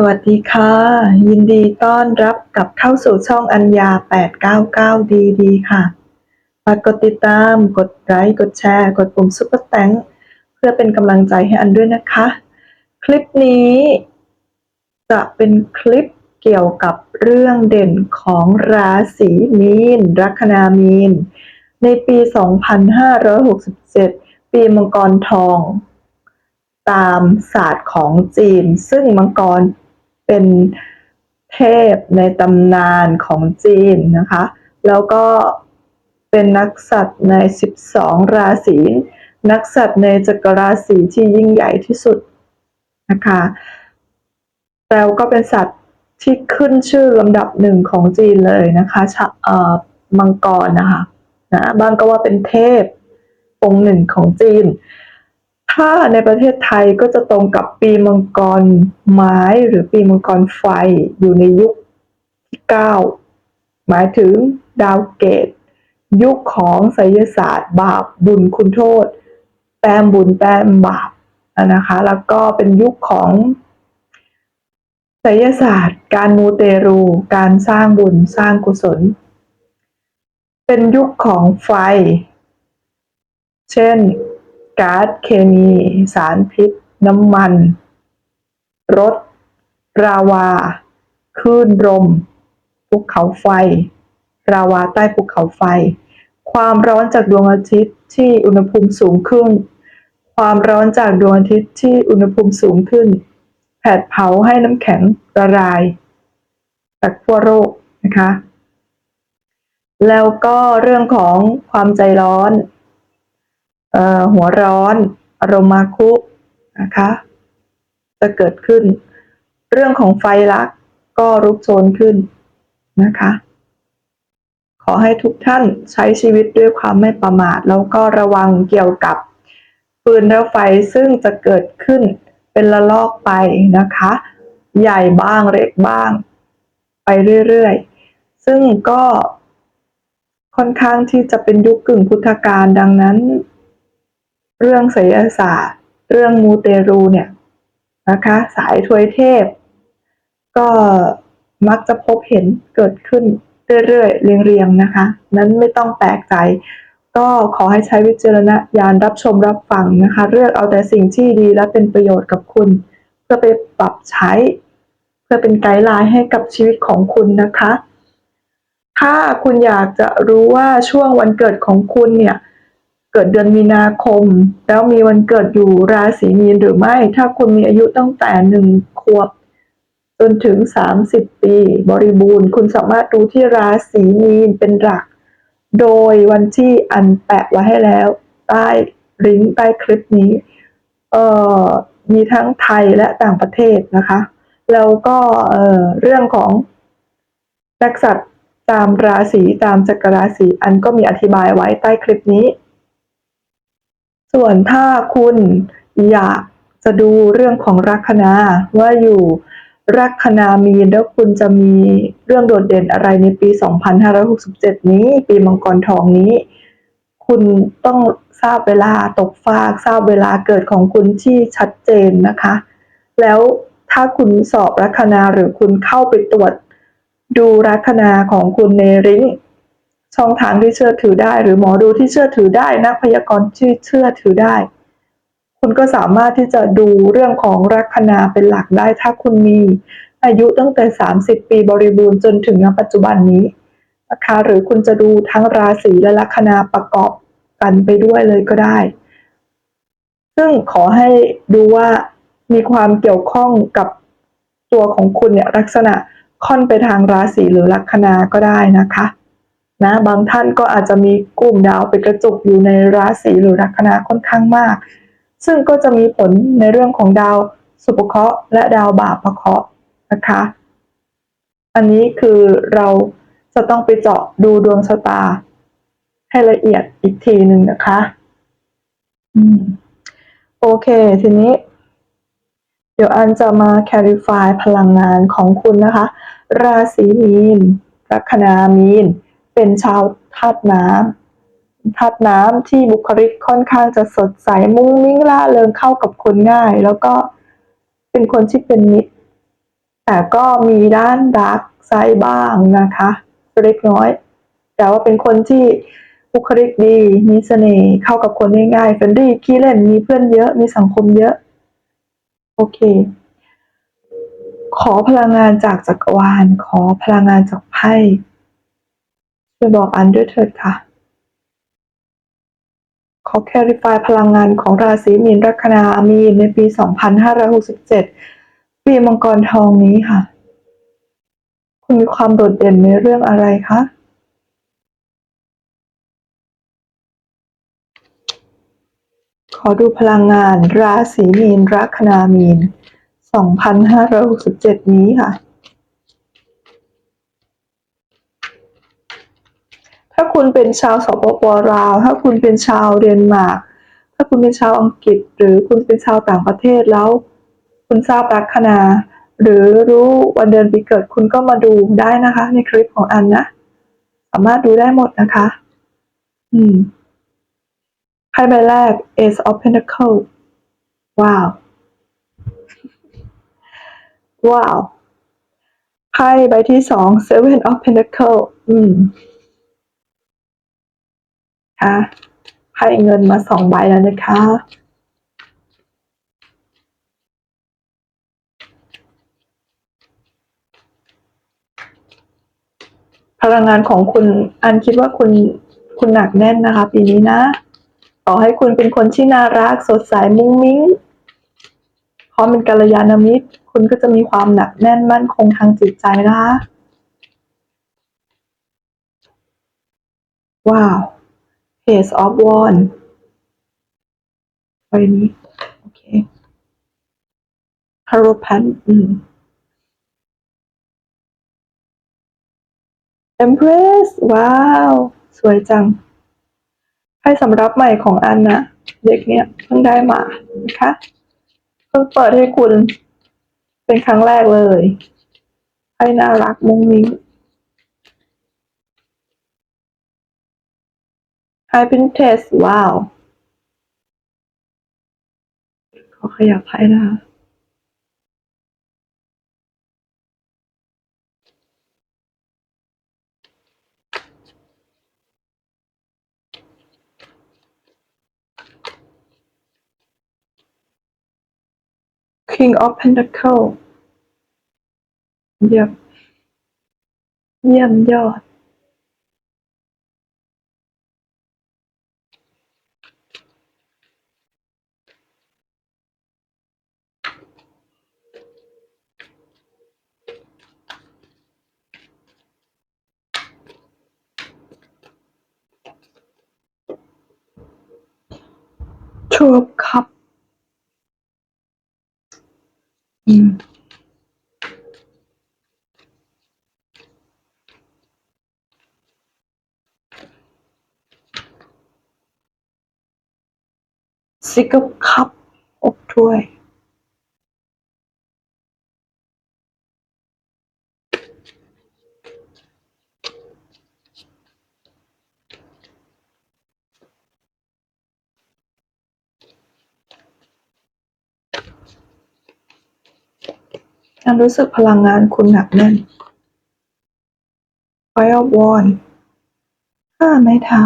สวัสดีค่ะ ยินดีต้อนรับกลับเข้าสู่ช่องอัญญา 899 ดีดีค่ะฝากกดติดตาม กดไลค์ กดแชร์ กดปุ่มซุปเปอร์แตงเพื่อเป็นกำลังใจให้อันด้วยนะคะ คลิปนี้ จะเป็นคลิปเกี่ยวกับเรื่องเด่นของราศีมีน ลัคนามีน ในปี 2567 ปีมังกรทองตามศาสตร์ของจีน ซึ่งมังกร เป็นเทพในตำนานของจีนนะคะ แล้วก็เป็นนักสัตว์ใน 12 ราศี นักสัตว์ในจักรราศีที่ยิ่งใหญ่ที่สุดนะคะแล้วก็เป็นสัตว์ที่ขึ้นชื่อลำดับหนึ่งของจีนเลยนะคะะเอ่อมังกรนะคะนะบางก็ว่าเป็นเทพองค์หนึ่งของจีน ถ้าในประเทศไทยก็จะตรงกับปีมังกรไม้หรือปีมังกรไฟอยู่ในยุคที่เก้าหมายถึงดาวเกต ยุคของไสยศาสตร์ บาปบุญคุณโทษ แต้มบุญแต้มบาปนะคะ แล้วก็เป็นยุคของไสยศาสตร์ การมูเตรู การสร้างบุญสร้างกุศล เป็นยุคของไฟ เช่น ก๊าซเคมี สารพิษ น้ำมัน รถ ราวา คลื่นลมภูเขาไฟ ราวาใต้ภูเขาไฟ ความร้อนจากดวงอาทิตย์ที่อุณหภูมิสูงขึ้น ความร้อนจากดวงอาทิตย์ที่อุณหภูมิสูงขึ้น แผดเผาให้น้ำแข็งละลาย จากทั่วโลกนะคะ แล้วก็เรื่องของความใจร้อน หัวร้อนอารมณ์มาคุนะคะ จะเกิดขึ้น เรื่องของไฟลักก็รุกโชนขึ้นนะคะ ขอให้ทุกท่านใช้ชีวิตด้วยความไม่ประมาท แล้วก็ระวังเกี่ยวกับฟืนและไฟซึ่งจะเกิดขึ้นเป็นละลอกไปนะคะ ใหญ่บ้างเล็กบ้าง ไปเรื่อยๆ ซึ่งก็ค่อนข้างที่จะเป็นยุคกึ่งพุทธกาลดังนั้น เรื่องไสยศาสตร์ เรื่องมูเตรูเนี่ยนะคะสายทวยเทพ ก็มักจะพบเห็นเกิดขึ้นเรื่อยๆ เรียงๆนะคะ นั้นไม่ต้องแปลกใจ ก็ขอให้ใช้วิจารณญาณรับชมรับฟังนะคะ เลือกเอาแต่สิ่งที่ดีและเป็นประโยชน์กับคุณ เพื่อไปปรับใช้ เพื่อเป็นไกด์ไลน์ให้กับชีวิตของคุณนะคะ ถ้าคุณอยากจะรู้ว่าช่วงวันเกิดของคุณเนี่ย เกิดเดือนมีนาคม แล้วมีวันเกิดอยู่ราศีมีนหรือไม่ ถ้าคุณมีอายุตั้งแต่หนึ่งขวบจนถึง 30 ปี บริบูรณ์ คุณสามารถดูที่ราศีมีนเป็นหลัก โดยวันที่อันแปะไว้ให้แล้ว ใต้ลิงก์ใต้คลิปนี้ เอ่อ มีทั้งไทยและต่างประเทศนะคะ แล้วก็เอ่อเรื่องของนักสัตว์ตามราศีตามจักรราศีอันก็มีอธิบายไว้ใต้คลิปนี้ ส่วนถ้าคุณอยากจะดูเรื่องของลัคนาว่าอยู่ลัคนามีนแล้วคุณจะมีเรื่องโดดเด่นอะไรในปี 2567 นี้ ปีมังกรทองนี้ คุณต้องทราบเวลาตกฟากทราบเวลาเกิดของคุณที่ชัดเจนนะคะ แล้วถ้าคุณสอบลัคนาหรือคุณเข้าไปตรวจดูลัคนาของคุณในริง ช่องทางที่เชื่อถือได้ หรือหมอดูที่เชื่อถือได้นักพยากรณ์ที่เชื่อถือได้ คุณก็สามารถที่จะดูเรื่องของลัคนาเป็นหลักได้ ถ้าคุณมีอายุตั้งแต่ 30 ปีบริบูรณ์จนถึงณปัจจุบันนี้นะคะหรือคุณจะดูทั้งราศีและลัคนาประกอบกันไปด้วยเลยก็ได้ ซึ่งขอให้ดูว่ามีความเกี่ยวข้องกับตัวของคุณเนี่ยลักษณะค่อนไปทางราศีหรือลัคนาก็ได้นะคะ นะบางท่านก็อาจจะมีกลุ่มดาวไปกระจุกอยู่ในราศีหรือลัคนาค่อนข้างมาก ซึ่งก็จะมีผลในเรื่องของดาวสุภเคราะห์และดาวบาปเคราะห์นะคะ อันนี้คือเราจะต้องไปเจาะดูดวงชะตา ให้ละเอียดอีกทีหนึ่งนะคะอืมโอเค ทีนี้ เดี๋ยวอันจะมา clarify พลังงานของคุณนะคะ ราศีมีนลัคนามีน เป็นชาวธาตุน้ำธาตุน้ำที่บุคลิกค่อนข้างจะสดใสมุ้งมิ้งล่าเริงเข้ากับคนง่าย แล้วก็เป็นคนที่เป็นมิตร แต่ก็มีด้านดักไซด์บ้างนะคะเล็กน้อย แต่ว่าเป็นคนที่บุคลิกดี มีเสน่ห์เข้ากับคนง่ายๆเฟรนดี้ขี้เล่นมีเพื่อนเยอะมีสังคมเยอะ โอเค ขอพลังงานจากจักรวาลขอพลังงานจากไพ่ ช่วยบอกอันด้วยเถิดค่ะ ขอแคลิฟายพลังงานของราศีมีนลัคนามีนในปี 2567 ปีมังกรทองนี้ค่ะ คุณมีความโดดเด่นในเรื่องอะไรคะขอดูพลังงานราศีมีนลัคนามีน 2567 นี้ค่ะ ถ้า คุณเป็นชาวสปปลาว ถ้าคุณเป็นชาวเดนมาร์กถ้าคุณเป็นชาวอังกฤษ หรือคุณเป็นชาวต่างประเทศแล้ว คุณทราบลัคนา หรือรู้วันเดือนปีเกิดคุณก็มาดูได้นะคะ ในคลิปของอันนะ สามารถดูได้หมดนะคะ อืมไพ่ใบแรก Ace of Pentacles ว้าว ว้าวไพ่ใบที่สอง Seven of Pentacles อืม ค่ะให้เงินมาสองใบแล้วนะคะพลังงานของคุณอันคิดว่าคุณคุณหนักแน่นนะคะ ปีนี้นะต่อให้คุณเป็นคนที่น่ารักสดใสมุ้งมิ้งพร้อมเป็นกัลยาณมิตร คุณก็จะมีความหนักแน่นมั่นคงทางจิตใจนะคะ ว้าว Page of Wands ใบนี้ โอเค h a r o p a n อืม Empress ว้าว สวยจัง ให้สำรับใหม่ของอันนะเด็กเนี่ยเพิ่งได้มานะคะเพิ่งเปิดให้คุณเป็นครั้งแรกเลย ให้น่ารักมุ้งมิ้ง Carpenters ว้าว ขอขยับไพ่นะคะคิงออฟเพน t าเคิลเยี่ยมเยี่ยมยอด two of cup อืมซิกกับคัพอบถ้วย ฉันรู้สึกพลังงานคุณหนักแน่น Fire of Wand ห้าไม้เท้า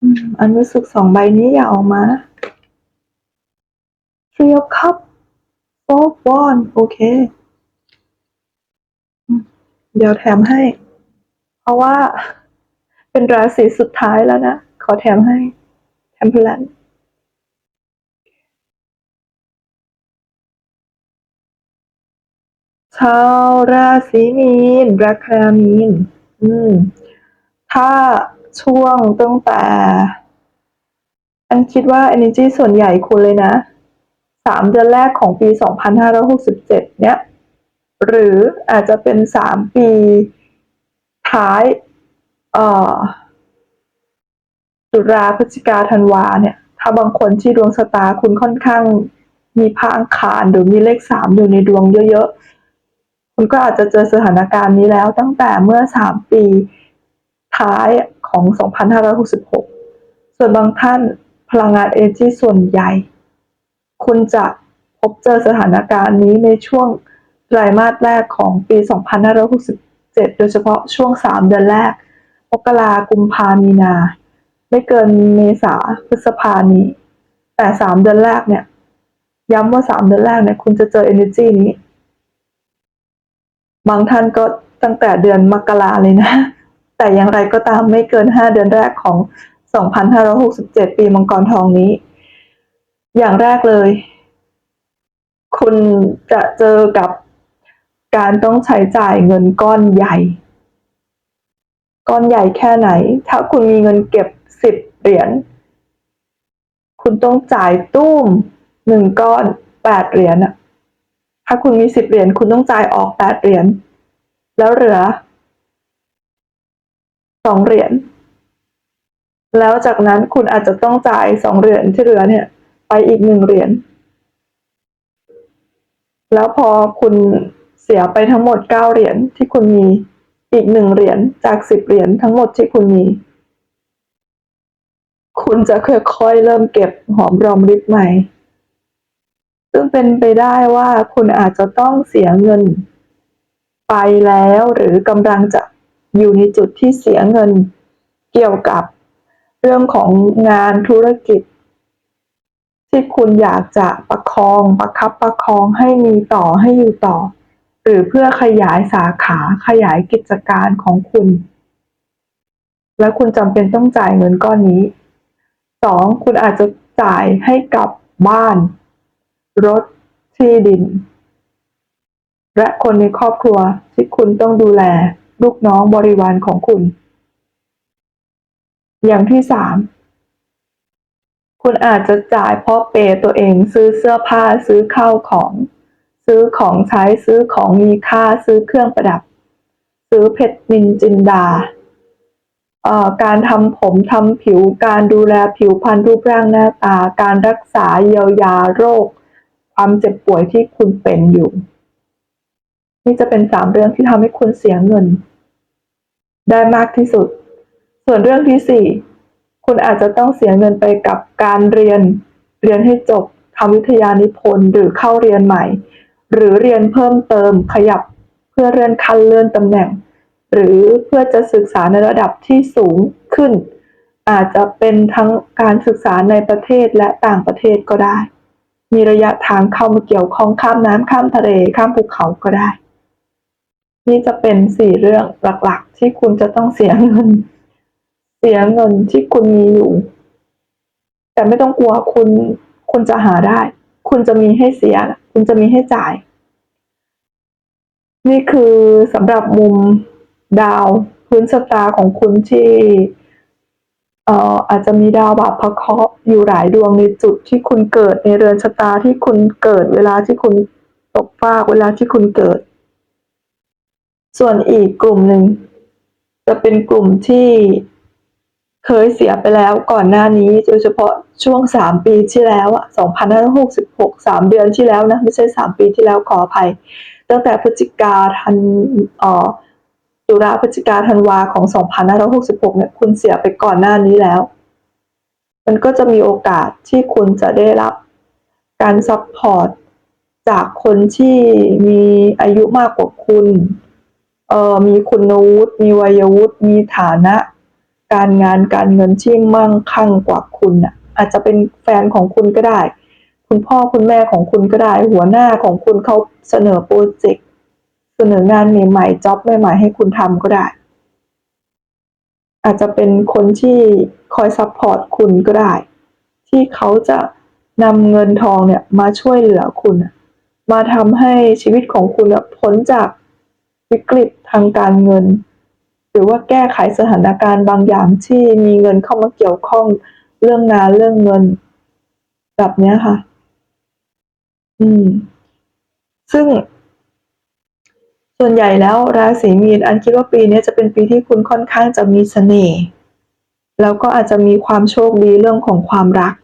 อืมอันรู้สึกสองใบนี้อย่าออกมานะ Three of Cup Four of Wand โอเค เดี๋ยวแถมให้ เพราะว่าเป็นราศีสุดท้ายแล้วนะ ขอแถมให้ Temperance ชาวราศีมีน ราคามีน อืม ถ้าช่วงตั้งแต่ อันคิดว่า energy ส่วนใหญ่คุณเลยนะ สามเดือนแรกของปี 2567 เนี้ย หรืออาจจะเป็นสามปีท้าย เอ่อตุลาพฤศจิกาธันวาเนี่ย ถ้าบางคนที่ดวงชะตาคุณค่อนข้างมีพระอังคารหรือมีเลขสามอยู่ในดวงเยอะๆ คุณก็อาจจะเจอสถานการณ์นี้แล้วตั้งแต่เมื่อสามปีท้ายของ 2566 ส่วนบางท่านพลังงานเอจีส่วนใหญ่ คุณจะพบเจอสถานการณ์นี้ในช่วงไตรมาสแรกของปี 2567 โดยเฉพาะช่วง 3 เดือนแรกมกรากุมภามีนา ไม่เกินเมษาพฤษภานี้ แต่ 3 เดือนแรกเนี่ย ย้ำว่า 3 เดือนแรกเนี่ย คุณจะเจอ energy นี้ บางท่านก็ตั้งแต่เดือนมกราเลยนะ แต่อย่างไรก็ตามไม่เกิน 5 เดือนแรกของ 2567 ปีมังกรทองนี้ อย่างแรกเลย คุณจะเจอกับการต้องใช้จ่ายเงินก้อนใหญ่ ก้อนใหญ่แค่ไหน ถ้าคุณมีเงินเก็บสิบเหรียญคุณต้องจ่ายตุ้มหนึ่งก้อนแปดเหรียญอะ ถ้าคุณมีสิบเหรียญคุณต้องจ่ายออกแปดเหรียญแล้วเหลือสองเหรียญแล้วจากนั้นคุณอาจจะต้องจ่ายสองเหรียญที่เหลือเนี่ย ไปอีกหนึ่งเหรียญแล้วพอคุณเสียไปทั้งหมดเก้าเหรียญที่คุณมีอีกหนึ่งเหรียญจากสิบเหรียญทั้งหมดที่คุณมี คุณจะค่อยๆเริ่มเก็บหอมรอมริบใหม่ ซึ่งเป็นไปได้ว่าคุณอาจจะต้องเสียเงิน ไปแล้วหรือกำลังจะอยู่ในจุดที่เสียเงินเกี่ยวกับเรื่องของงานธุรกิจ ที่คุณอยากจะประคองประคับประคองให้มีต่อให้อยู่ต่อ หรือเพื่อขยายสาขาขยายกิจการของคุณ และคุณจำเป็นต้องจ่ายเงินก้อนนี้สองคุณอาจจะจ่ายให้กับบ้าน รถ ที่ดิน และคนในครอบครัวที่คุณต้องดูแล ลูกน้องบริวารของคุณ อย่างที่สามคุณอาจจะจ่ายเพราะเปยตัวเองซื้อเสื้อผ้าซื้อข้าวของ ซื้อของใช้ซื้อของมีค่าซื้อเครื่องประดับ ซื้อเพชรนินจินดาการทำผมทำผิวการดูแลผิวพรรณรูปร่างหน้าตา การรักษาเยียวยาโรค ความเจ็บป่วยที่คุณเป็นอยู่ นี่จะเป็นสามเรื่องที่ทำให้คุณเสียเงิน ได้มากที่สุด ส่วนเรื่องที่สี่คุณอาจจะต้องเสียเงินไปกับการเรียน เรียนให้จบทำวิทยานิพนธ์หรือเข้าเรียนใหม่ หรือเรียนเพิ่มเติมขยับเพื่อเลื่อนขั้นเลื่อนตำแหน่ง หรือเพื่อจะศึกษาในระดับที่สูงขึ้น อาจจะเป็นทั้งการศึกษาในประเทศและต่างประเทศก็ได้ มีระยะทางเข้ามาเกี่ยวข้องข้ามน้ำข้ามทะเลข้ามภูเขาก็ได้ นี่จะเป็นสี่เรื่องหลักๆ ที่คุณจะต้องเสียเงิน เสียเงินที่คุณมีอยู่ แต่ไม่ต้องกลัวคุณคุณจะหาได้ คุณจะมีให้เสีย คุณจะมีให้จ่าย นี่คือสำหรับมุมดาวพื้นชะตาของคุณที่ เอ่ออาจจะมีดาวบาปพระเคราะห์อยู่หลายดวงในจุดที่คุณเกิดในเรือนชะตาที่คุณเกิดเวลาที่คุณตกฟากเวลาที่คุณเกิด ส่วนอีกกลุ่มหนึ่ง จะเป็นกลุ่มที่เคยเสียไปแล้วก่อนหน้านี้โดยเฉพาะช่วงสามปีที่แล้วอะ2566สามเดือนที่แล้วนะ ไม่ใช่สามปีที่แล้วขออภัย ตั้งแต่พฤศจิกาธันเอ่อ ตุลาพฤศจิกาธันวาของ 2566 เนี่ย คุณเสียไปก่อนหน้านี้แล้ว มันก็จะมีโอกาสที่คุณจะได้รับการซัพพอร์ตจากคนที่มีอายุมากกว่าคุณ เอ่อ มีคุณวุฒิ มีวัยวุฒิ มีฐานะ การงานการเงินที่มั่งคั่งกว่าคุณน่ะ อาจจะเป็นแฟนของคุณก็ได้ คุณพ่อคุณแม่ของคุณก็ได้ หัวหน้าของคุณเขาเสนอโปรเจกต์ เสนองานใหม่ๆจ็อบใหม่ๆให้คุณทำก็ได้ อาจจะเป็นคนที่คอยซัพพอร์ตคุณก็ได้ ที่เขาจะนำเงินทองเนี่ยมาช่วยเหลือคุณ มาทำให้ชีวิตของคุณพ้นจากวิกฤตทางการเงิน หรือว่าแก้ไขสถานการณ์บางอย่างที่มีเงินเข้ามาเกี่ยวข้องเรื่องงานเรื่องเงิน แบบนี้ค่ะ อืม ซึ่ง ส่วนใหญ่แล้วราศีมีนอันคิดว่าปีนี้จะเป็นปีที่คุณค่อนข้างจะมีเสน่ห์แล้วก็อาจจะมีความโชคดีเรื่องของความรัก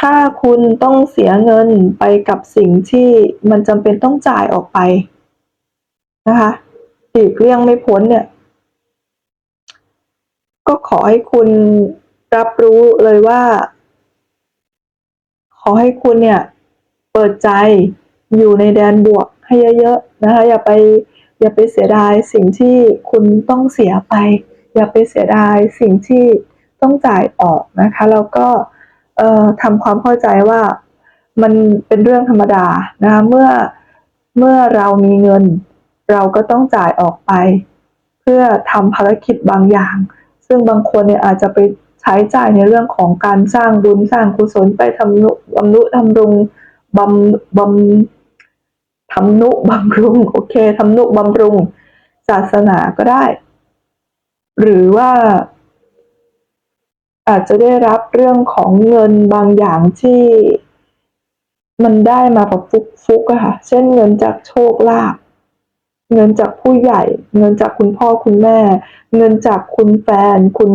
ถ้าคุณต้องเสียเงินไปกับสิ่งที่มันจำเป็นต้องจ่ายออกไปนะคะหีกเลี่ยงไม่พ้นเนี่ย ก็ขอให้คุณรับรู้เลยว่า ขอให้คุณเนี่ย เปิดใจอยู่ในแดนบวก ให้เยอะๆนะคะ อย่าไปอย่าไปเสียดายสิ่งที่คุณต้องเสียไป อย่าไปเสียดายสิ่งที่ต้องจ่ายออกนะคะแล้วก็ทำความเข้าใจว่ามันเป็นเรื่องธรรมดานะคะเมื่อเมื่อเรามีเงิน เราก็ต้องจ่ายออกไป เพื่อทำภารกิจบางอย่าง ซึ่งบางคนเนี่ยอาจจะไปใช้จ่ายในเรื่องของการสร้างบุญสร้างกุศลไปทำนุบำรุทำรงบำบำ ทำนุบำรุง โอเคทำนุบำรุง ศาสนาก็ได้ หรือว่าอาจจะได้รับเรื่องของเงินบางอย่างที่มันได้มาแบบฟุกๆอะค่ะ เช่นเงินจากโชคลาภ เงินจากผู้ใหญ่ เงินจากคุณพ่อคุณแม่ เงินจากคุณแฟน คุณ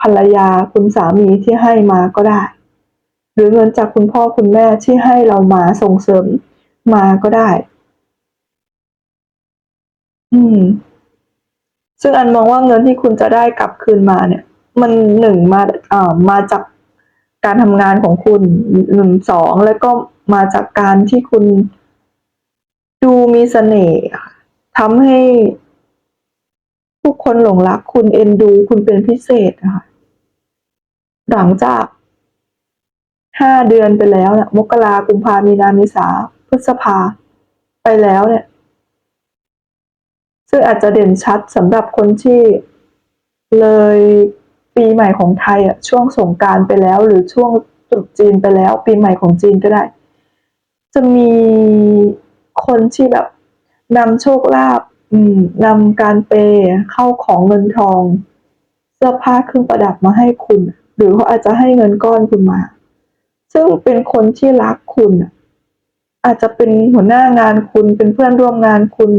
ภรรยา คุณสามีที่ให้มาก็ได้ หรือเงินจากคุณพ่อคุณแม่ที่ให้เรามาส่งเสริม มาก็ได้ อืม ซึ่งอันมองว่าเงินที่คุณจะได้กลับคืนมาเนี่ย มันหนึ่งมาเอ่อมาจากการทำงานของคุณหนึ่งสองแล้วก็มาจากการที่คุณดูมีเสน่ห์ทำให้ผู้คนหลงรักคุณเอ็นดู คุณเป็นพิเศษค่ะหลังจากห้าเดือนไปแล้วเนี่ยมกรากุมภามีนาเมษา พฤษภาไปแล้วเนี่ย ซึ่งอาจจะเด่นชัดสำหรับคนที่เลยปีใหม่ของไทยอะช่วงสงการไปแล้ว หรือช่วงตรุษจีนไปแล้ว ปีใหม่ของจีนก็ได้ จะมีคนที่แบบนำโชคลาภนำการเปย์เข้าของเงินทอง เสื้อผ้าเครื่องประดับมาให้คุณ หรือเขาอาจจะให้เงินก้อนคุณมา ซึ่งเป็นคนที่รักคุณอะ อาจจะเป็นหัวหน้างานคุณเป็นเพื่อนร่วมงานคุณ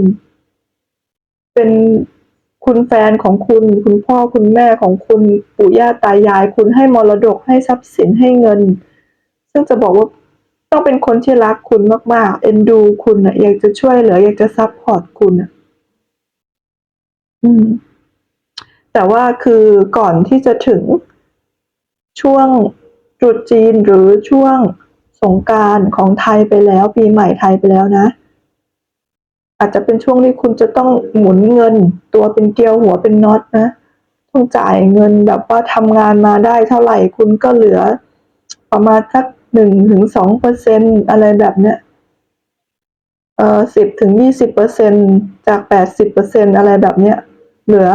เป็นคุณแฟนของคุณ คุณพ่อคุณแม่ของคุณปู่ย่าตายาย คุณให้มรดกให้ทรัพย์สินให้เงิน ซึ่งจะบอกว่าต้องเป็นคนที่รักคุณมาก ๆ เอ็นดูคุณอะอยากจะช่วยเหลืออยากจะซัพพอร์ตคุณอะอืม แต่ว่าคือก่อนที่จะถึงช่วงตรุษจีนหรือช่วง สงการของไทยไปแล้ว ปีใหม่ไทยไปแล้วนะ อาจจะเป็นช่วงที่คุณจะต้องหมุนเงิน ตัวเป็นเกลียวหัวเป็นน็อตนะต้องจ่ายเงินแบบว่าทำงานมาได้เท่าไหร่คุณก็เหลือ ประมาณสักหนึ่งถึงสองเปอร์เซ็นอะไรแบบเนี้ยเอ่อสิบถึงยี่สิบเปอร์เซ็นจากแปดสิบเปอร์เซ็นอะไรแบบเนี้ยเหลือ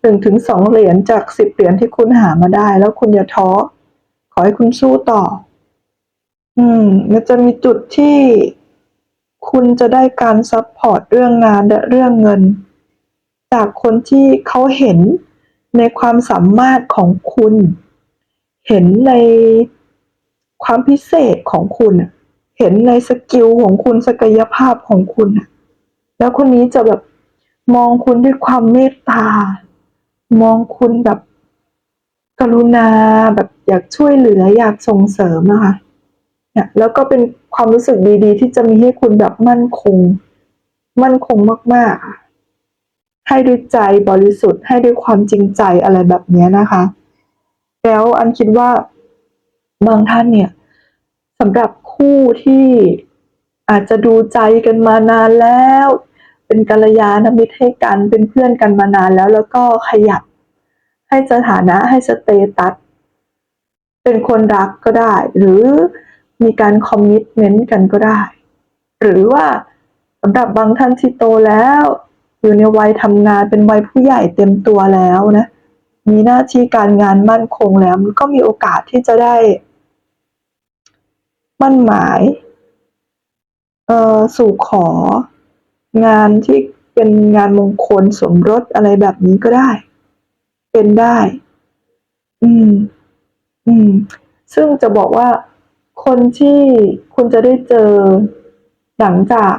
หนึ่งถึงสองเหรียญจากสิบเหรียญที่คุณหามาได้ แล้วคุณอย่าท้อขอให้คุณสู้ต่อ อืม มันจะมีจุดที่คุณจะได้การซัพพอร์ตเรื่องงานและเรื่องเงิน จากคนที่เขาเห็นในความสามารถของคุณ เห็นในความพิเศษของคุณ เห็นในสกิลของคุณศักยภาพของคุณ แล้วคนนี้จะแบบมองคุณด้วยความเมตตา มองคุณแบบกรุณาแบบอยากช่วยเหลืออยากส่งเสริมนะคะ เนี่ยแล้วก็เป็นความรู้สึกดีๆ ที่จะมีให้คุณแบบมั่นคง มั่นคงมากๆ ให้ด้วยใจบริสุทธิ์ ให้ด้วยความจริงใจอะไรแบบนี้นะคะ แล้วอันคิดว่าบางท่านเนี่ยสำหรับคู่ที่อาจจะดูใจกันมานานแล้ว เป็นกัลยาณมิตรให้กันเป็นเพื่อนกันมานานแล้วแล้วก็ขยับ ให้สถานะให้สเตตัสเป็นคนรักก็ได้ หรือ มีการคอมมิชเมนต์กันก็ได้ หรือว่าสำหรับบางท่านที่โตแล้ว อยู่ในวัยทำงานเป็นวัยผู้ใหญ่เต็มตัวแล้วนะ มีหน้าที่การงานมั่นคงแล้วก็มีโอกาสที่จะได้ มั่นหมายเอ่อสู่ขอ งานที่เป็นงานมงคลสมรสอะไรแบบนี้ก็ได้ เป็นได้ อืม อืม ซึ่งจะบอกว่า คนที่คุณจะได้เจอหลังจาก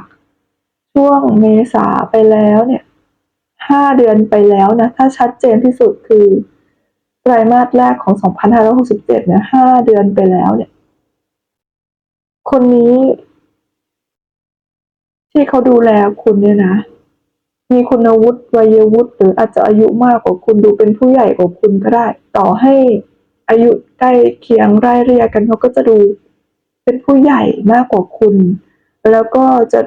ช่วงเมษาไปแล้วเนี่ยห้าเดือนไปแล้วนะ ถ้าชัดเจนที่สุดคือไตรมาสแรกของ 2567 เนี่ยห้าเดือนไปแล้วเนี่ย คนนี้ ที่เขาดูแลคุณเนี่ยนะ มีคุณวุฒิวัยวุฒิหรืออาจจะอายุมากกว่าคุณดูเป็นผู้ใหญ่กว่าคุณก็ได้ ต่อให้อายุใกล้เคียงไร่เรียกันเขาก็จะดู เป็นผู้ใหญ่มากกว่าคุณ แล้วก็จะ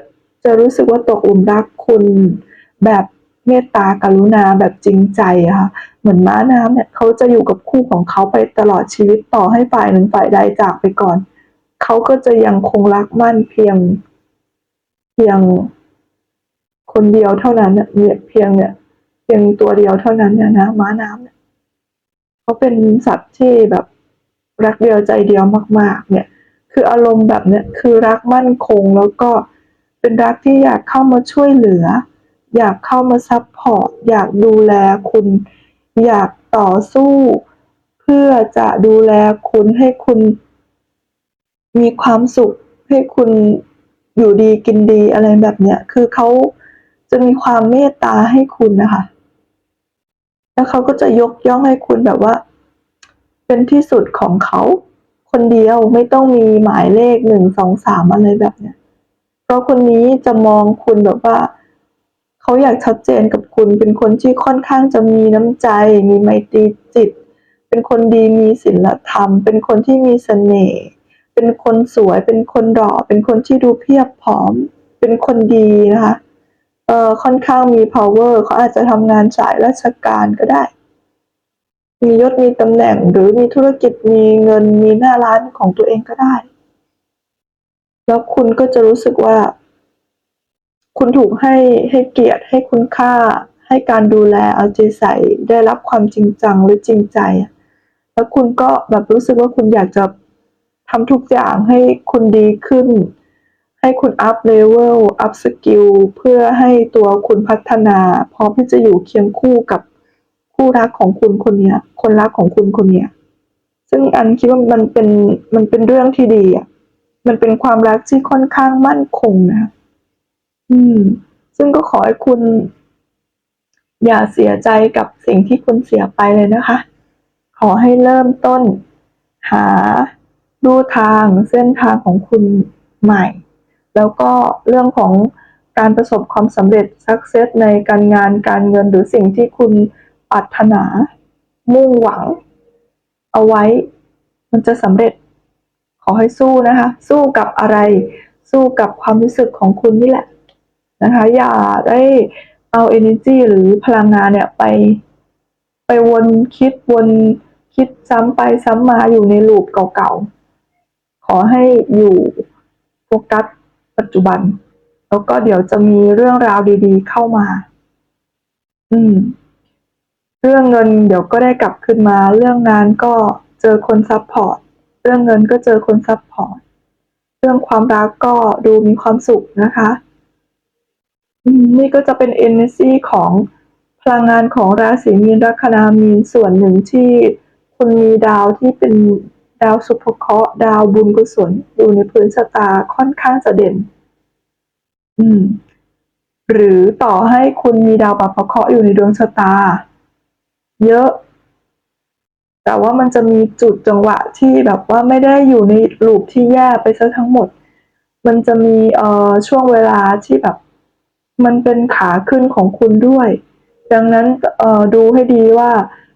จะรู้สึกว่าตกหลุมรักคุณแบบเมตตากรุณาแบบจริงใจค่ะเหมือนม้าน้ำเนี่ยเขาจะอยู่กับคู่ของเขาไปตลอดชีวิตต่อให้ฝ่ายหนึ่งฝ่ายใดจากไปก่อน เขาก็จะยังคงรักมั่นเพียง เพียง คนเดียวเท่านั้นเนี่ยเนี่ยเพียงเนี่ย เพียงตัวเดียวเท่านั้นเนี่ยนะม้าน้ำเนี่ยเขาเป็นสัตว์ที่แบบรักเดียวใจเดียวมาก ๆ เนี่ย คืออารมณ์แบบเนี้ยคือรักมั่นคงแล้วก็เป็นรักที่อยากเข้ามาช่วยเหลือ อยากเข้ามาซัพพอร์ตอยากดูแลคุณ อยากต่อสู้ เพื่อจะดูแลคุณให้คุณ มีความสุข ให้คุณอยู่ดีกินดีอะไรแบบเนี้ยคือเขาจะมีความเมตตาให้คุณนะคะ แล้วเขาก็จะยกย่องให้คุณแบบว่า เป็นที่สุดของเขา คนเดียวไม่ต้องมีหมายเลขหนึ่งสองสามอะไรแบบเนี้ย เพราะคนนี้จะมองคุณแบบว่า เขาอยากชัดเจนกับคุณ เป็นคนที่ค่อนข้างจะมีน้ำใจ มีไมตรีจิต เป็นคนดีมีศีลธรรม เป็นคนที่มีเสน่ห์เป็นคนสวย เป็นคนหล่อเป็นคนที่ดูเพียบพร้อม เป็นคนดีนะคะเอ่อค่อนข้างมี power เขาอาจจะทำงานสายราชการก็ได้ มียศมีตำแหน่ง หรือมีธุรกิจมีเงินมีหน้าร้านของตัวเองก็ได้ แล้วคุณก็จะรู้สึกว่า คุณถูกให้ให้เกียรติให้คุณค่า ให้การดูแลเอาใจใส่ได้รับความจริงจังหรือจริงใจ แล้วคุณก็แบบรู้สึกว่าคุณอยากจะทำทุกอย่างให้คุณดีขึ้น ให้คุณอัพเลเวลอัพสกิลเพื่อให้ตัวคุณพัฒนาพร้อมที่จะอยู่เคียงคู่กับ คู่รักของคุณคนเนี้ย คนรักของคุณคนเนี้ย ซึ่งอันคิดว่ามันเป็นมันเป็นเรื่องที่ดีอะ มันเป็นความรักที่ค่อนข้างมั่นคงนะ อืม ซึ่งก็ขอให้คุณ อย่าเสียใจกับสิ่งที่คุณเสียไปเลยนะคะ ขอให้เริ่มต้น หาดูทางเส้นทางของคุณใหม่ แล้วก็เรื่องของการประสบความสำเร็จ success ในการงานการเงินหรือสิ่งที่คุณ ปรารถนา มุ่งหวัง เอาไว้ มันจะสำเร็จ ขอให้สู้นะคะ สู้กับอะไร สู้กับความรู้สึกของคุณนี่แหละนะคะ อย่าได้เอา energy หรือพลังงานเนี่ยไป ไปวนคิดวนคิดซ้ำไปซ้ำมาอยู่ในลูปเก่าๆ ขอให้อยู่โฟกัสปัจจุบัน แล้วก็เดี๋ยวจะมีเรื่องราวดีๆเข้ามา อืม เรื่องเงินเดี๋ยวก็ได้กลับคืนมา เรื่องงานก็เจอคนซัพพอร์ต เรื่องเงินก็เจอคนซัพพอร์ต เรื่องความรักก็ดูมีความสุขนะคะนี่ก็จะเป็น energy ของพลังงานของราศีมีนลัคนามีนส่วนหนึ่งที่คุณมีดาวที่เป็นดาวสุภเคราะห์ดาวบุญกุศลอยู่ในพื้นชะตาค่อนข้างจะเด่น อืม หรือต่อให้คุณมีดาวปัปเคราะห์อยู่ในดวงชะตา เยอะ แต่ว่ามันจะมีจุดจังหวะที่แบบว่าไม่ได้อยู่ในลูปที่แย่ไปซะทั้งหมด มันจะมีเอ่อช่วงเวลาที่แบบ มันเป็นขาขึ้นของคุณด้วย ดังนั้นเอ่อดูให้ดีว่า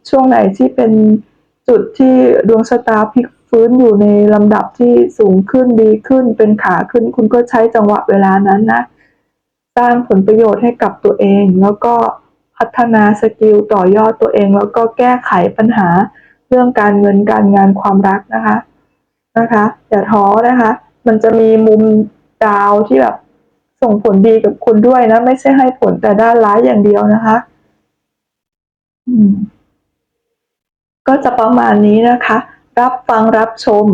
ช่วงไหนที่เป็นจุดที่ดวงชะตาพลิกฟื้นอยู่ในลำดับที่สูงขึ้นดีขึ้น เป็นขาขึ้นคุณก็ใช้จังหวะเวลานั้นนะสร้างผลประโยชน์ให้กับตัวเองแล้วก็ พัฒนาสกิลต่อยอดตัวเอง แล้วก็แก้ไขปัญหาเรื่องการเงินการงานความรักนะคะนะคะอย่าท้อนะคะ มันจะมีมุมดาวที่แบบส่งผลดีกับคุณด้วยนะ ไม่ใช่ให้ผลแต่ด้านร้ายอย่างเดียวนะคะ อืม ก็จะประมาณนี้นะคะ รับฟังรับชม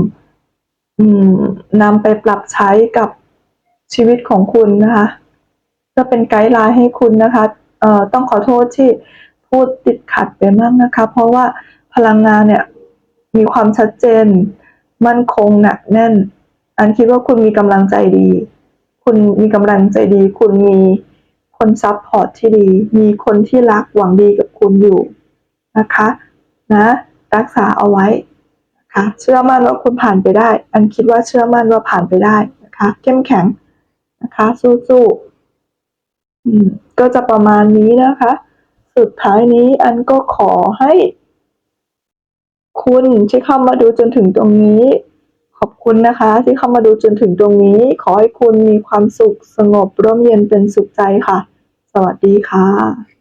อืมนำไปปรับใช้กับชีวิตของคุณนะคะ ก็เป็นไกด์ไลน์ให้คุณนะคะ เอ่อต้องขอโทษที่พูดติดขัดไปมากนะคะ เพราะว่าพลังงานเนี่ยมีความชัดเจน มั่นคงหนักแน่น อันคิดว่าคุณมีกำลังใจดี คุณมีกำลังใจดี คุณมีคนซัพพอร์ตที่ดี มีคนที่รักหวังดีกับคุณอยู่นะคะนะรักษาเอาไว้นะคะเชื่อมั่นว่าคุณผ่านไปได้ อันคิดว่าเชื่อมั่นว่าผ่านไปได้นะคะ เข้มแข็งนะคะสู้ๆ ก็จะประมาณนี้นะคะ สุดท้ายนี้อันก็ขอให้ คุณที่เข้ามาดูจนถึงตรงนี้ ขอบคุณนะคะ ที่เข้ามาดูจนถึงตรงนี้ ขอให้คุณมีความสุขสงบร่มเย็นเป็นสุขใจค่ะ สวัสดีค่ะ